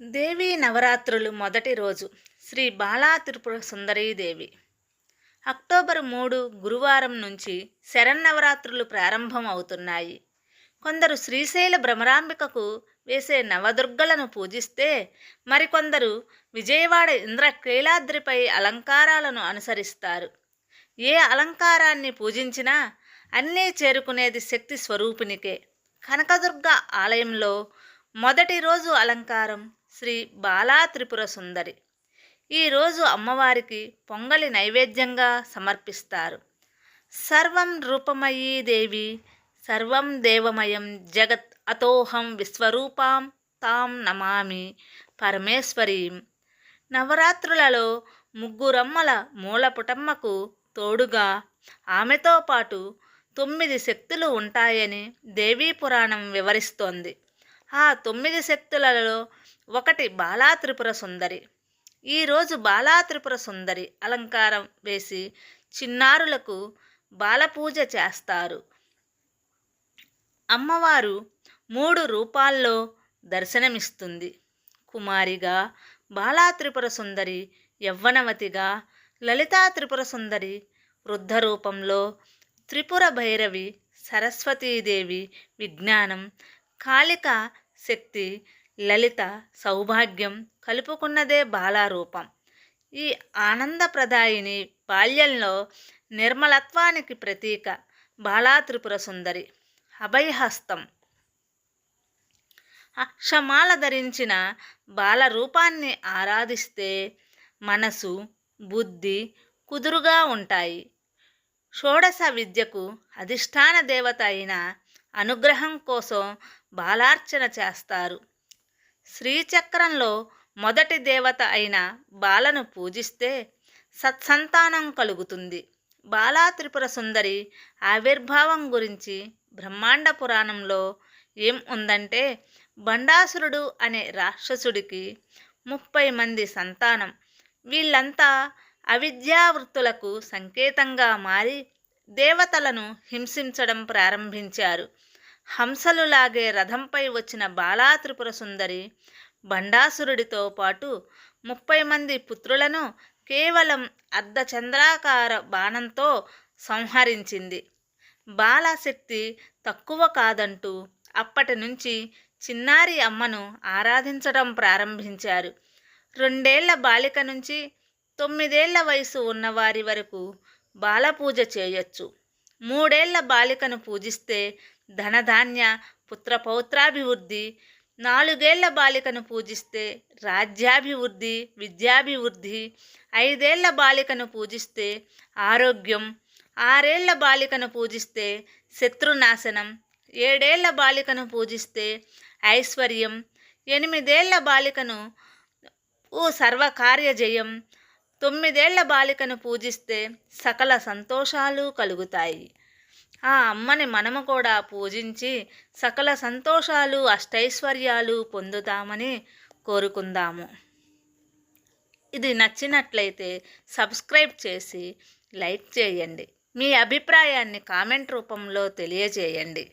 దేవీ నవరాత్రులు మొదటి రోజు. శ్రీ బాలా త్రిపుర సుందరీదేవి అక్టోబర్ మూడు గురువారం నుంచి శరన్నవరాత్రులు ప్రారంభం అవుతున్నాయి. కొందరు శ్రీశైల భ్రమరాంబికకు వేసే నవదుర్గలను పూజిస్తే మరికొందరు విజయవాడ ఇంద్రకీలాద్రిపై అలంకారాలను అనుసరిస్తారు. ఏ అలంకారాన్ని పూజించినా అన్నీ చేరుకునేది శక్తి స్వరూపినికే కనకదుర్గ ఆలయంలో మొదటి రోజు అలంకారం శ్రీ బాలా త్రిపుర సుందరి. ఈరోజు అమ్మవారికి పొంగలి నైవేద్యంగా సమర్పిస్తారు. సర్వం రూపమయీ దేవి సర్వం దేవమయం జగత్ అతోహం విశ్వరూపాం తాం నమామి పరమేశ్వరీం. నవరాత్రులలో ముగ్గురమ్మల మూలపుటమ్మకు తోడుగా ఆమెతో పాటు తొమ్మిది శక్తులు ఉంటాయని దేవీ పురాణం వివరిస్తోంది. ఆ తొమ్మిది శక్తులలో ఒకటి బాలా త్రిపుర సుందరి. ఈరోజు బాలా త్రిపుర సుందరి అలంకారం వేసి చిన్నారులకు బాలపూజ చేస్తారు. అమ్మవారు మూడు రూపాల్లో దర్శనమిస్తుంది. కుమారిగా బాలా త్రిపుర సుందరి యవ్వనవతిగా లలితా త్రిపుర సుందరి వృద్ధ రూపంలో త్రిపుర భైరవి సరస్వతీదేవి విజ్ఞానం కాళిక శక్తి లలిత సౌభాగ్యం కలుపుకున్నదే బాలారూపం. ఈ ఆనందప్రదాయిని బాల్యంలో నిర్మలత్వానికి ప్రతీక బాలా త్రిపుర సుందరి అభయహస్తం. అక్షమాల ధరించిన బాల రూపాన్ని ఆరాధిస్తే మనసు బుద్ధి కుదురుగా ఉంటాయి. షోడశ విద్యకు అధిష్టాన దేవత అయిన అనుగ్రహం కోసం బాలార్చన చేస్తారు. శ్రీచక్రంలో మొదటి దేవత అయిన బాలను పూజిస్తే సత్సంతానం కలుగుతుంది. బాలా త్రిపుర సుందరి ఆవిర్భావం గురించి బ్రహ్మాండ పురాణంలో ఏం ఉందంటే బండాసురుడు అనే రాక్షసుడికి ముప్పై మంది సంతానం. వీళ్ళంతా అవిద్యావృత్తులకు సంకేతంగా మారి దేవతలను హింసించడం ప్రారంభించారు. హంసలు లాగే రథంపై వచ్చిన బాలా త్రిపుర సుందరి బండాసురుడితో పాటు ముప్పై మంది పుత్రులను కేవలం అర్ధచంద్రాకార బాణంతో సంహరించింది. బాలశక్తి తక్కువ కాదంటూ అప్పటి నుంచి చిన్నారి అమ్మను ఆరాధించడం ప్రారంభించారు. రెండేళ్ళ బాలిక నుంచి తొమ్మిదేళ్ళ వయసు ఉన్నవారి వరకు బాలపూజ చేయొచ్చు. మూడేళ్ళ బాలికను పూజిస్తే ధనధాన్య పుత్రపౌత్రాభివృద్ధి. నాలుగేళ్ళ బాలికను పూజిస్తే రాజ్యాభివృద్ధి విద్యాభివృద్ధి. ఐదేళ్ళ బాలికను పూజిస్తే ఆరోగ్యం. ఆరేళ్ళ బాలికను పూజిస్తే శత్రునాశనం. ఏడేళ్ళ బాలికను పూజిస్తే ఐశ్వర్యం. ఎనిమిదేళ్ళ బాలికను ఓ సర్వకార్యజయం తొమ్మిదేళ్ళ బాలికను పూజిస్తే సకల సంతోషాలు కలుగుతాయి. ఆ అమ్మని మనము కూడా పూజించి సకల సంతోషాలు అష్టైశ్వర్యాలు పొందుతామని కోరుకుందాము. ఇది నచ్చినట్లయితే సబ్స్క్రైబ్ చేసి లైక్ చేయండి. మీ అభిప్రాయాన్ని కామెంట్ రూపంలో తెలియజేయండి.